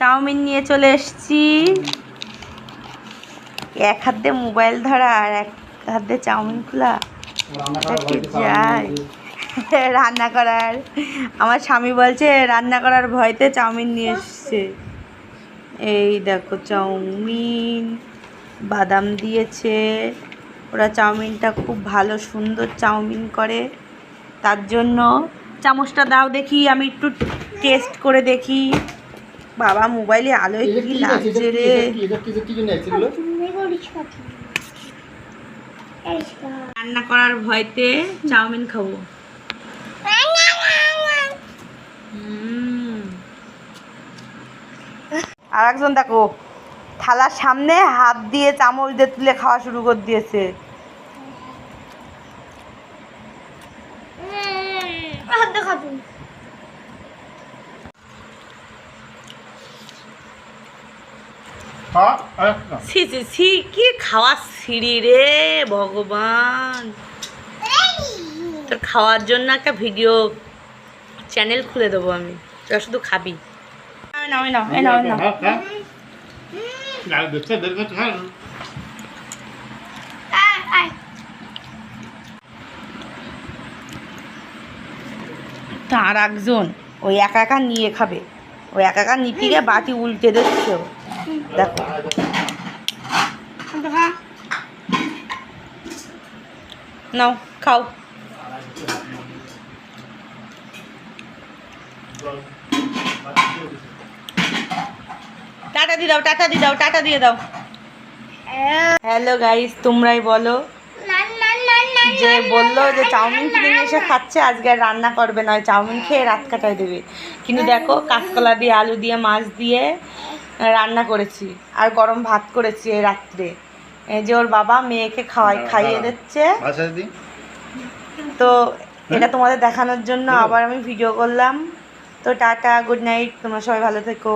Chowmein নিয়ে চলে এসেছি। এক হাত মোবাইল ধরা আর এক হাত চাউমিন খোলা। রান্না করার। আমার স্বামী বলছে, রান্না করার ভয়তে চাউমিন নিয়ে এসছে। এই দেখো, চাউমিন, বাদাম দিয়েছে। ওরা চাউমিনটা খুব ভালো, সুন্দর চাউমিন করে। তার জন্য চামচটা দাও দেখি আমি একটু টেস্ট করে দেখি। বাবা মোবাইলে আলোয় কি লাগছে রে? রান্না করার ভয়তে চাউমিন খাব। আর একজন দেখো থালার সামনে হাত দিয়ে চামচ দিয়ে তুলে খাওয়া শুরু করে দিয়েছে। ছি ছি ছি কি খাওয়া সিঁড়ি রে ভগবান। তোর খাওয়ার জন্য একটা ভিডিও চ্যানেল খুলে দেবো আমি। তোরা শুধু খাবি। নাও তার একজন। ওই একা একা নিয়ে খাবে। ওই একা একা নিতে গিয়ে বাটি উল্টে দিচ্ছে দেখো। নাও খাও। টাটা দিয়ে দাও টাটা দিয়ে দাও টাটা দিয়ে দাও। হ্যালো গাইস তোমরাই বলো যে বলল যে চাউমিন কিনে নিয়ে এসে খাচ্ছে আজকে আর রান্না করবে না ওই চাউমিন খেয়ে রাত কাটায় দেবে। কিন্তু দেখো কাঁচকলা দিয়ে আলু দিয়ে মাছ দিয়ে রান্না করেছি। আর গরম ভাত করেছি এই রাত্রে। এই যে ওর বাবা মেয়েকে খাওয়াই খাইয়ে দিচ্ছে। তো এটা তোমাদের দেখানোর জন্য আবার আমি ভিডিও করলাম। তো টাটা গুড নাইট তোমরা সবাই ভালো থেকো।